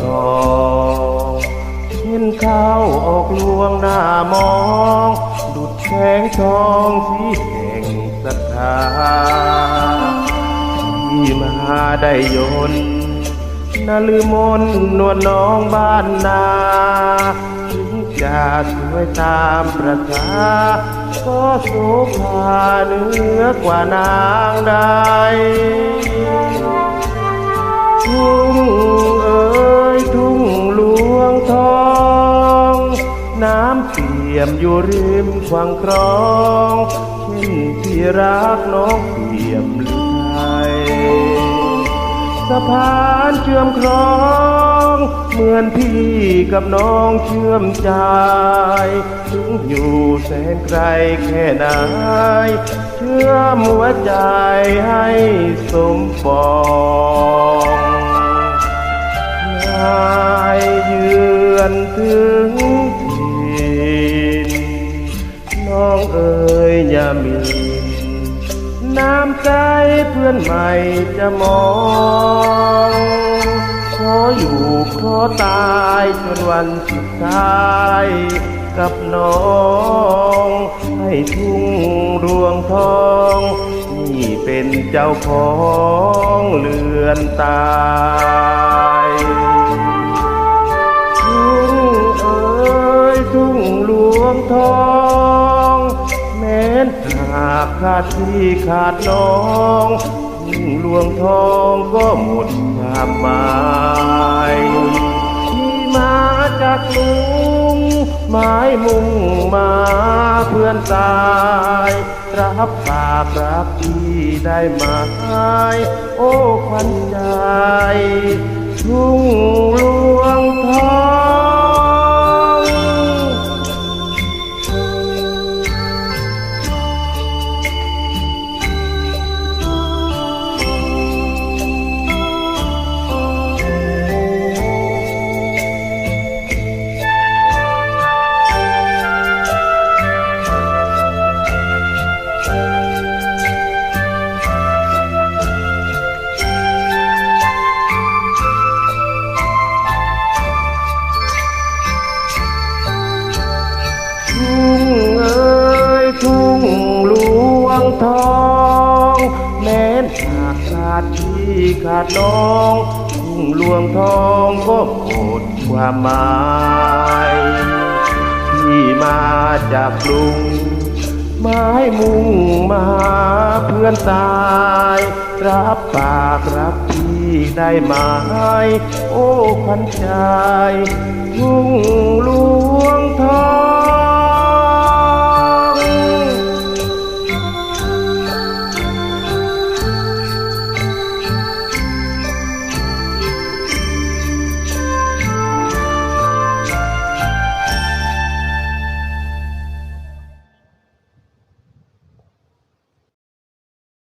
ทองเห็นเข้าออกลวงหน้ามอง ดุดแสงทองที่แห่งศรัทธาที่มาได้ยนนาลืมนนวลน้องบ้านนาถึงจะสวยตามประษาก็สุภาเหนือกว่านางได้ อยู่ริมฝั่งคลองเช่นที่รักน้องเปี่ยมหรือไทยสะพานเชื่อมคลองเหมือนพี่กับน้องเชื่อมใจถึงอยู่แสนไกลแค่ไหนเชื่อมหัวใจให้สมปองนายเยือนถึง อนใหม่จะมองขออยู่ขอตายจนวันสุดท้ายกับน้อง ให้ทุ่งรวงทองนี่เป็นเจ้าของเลือนตาย ขาดที่ขาดน้องทุ่งหลวงทองก็หมดคามหมายที่มาจากลุงไม้มุ่งมาเพื่อนตายรับปากรักที่ได้ไหมโอ้ควันใจทุ่งหลวง ดพี่ขาดน้องยิ่งลวงทองก็โหมดความหมายที่มาจากลุงไม้มุ่งมาเพื่อนตาย รับปากรับพี่ได้ไหมโอ้ขันใจยุ่งลวงทอง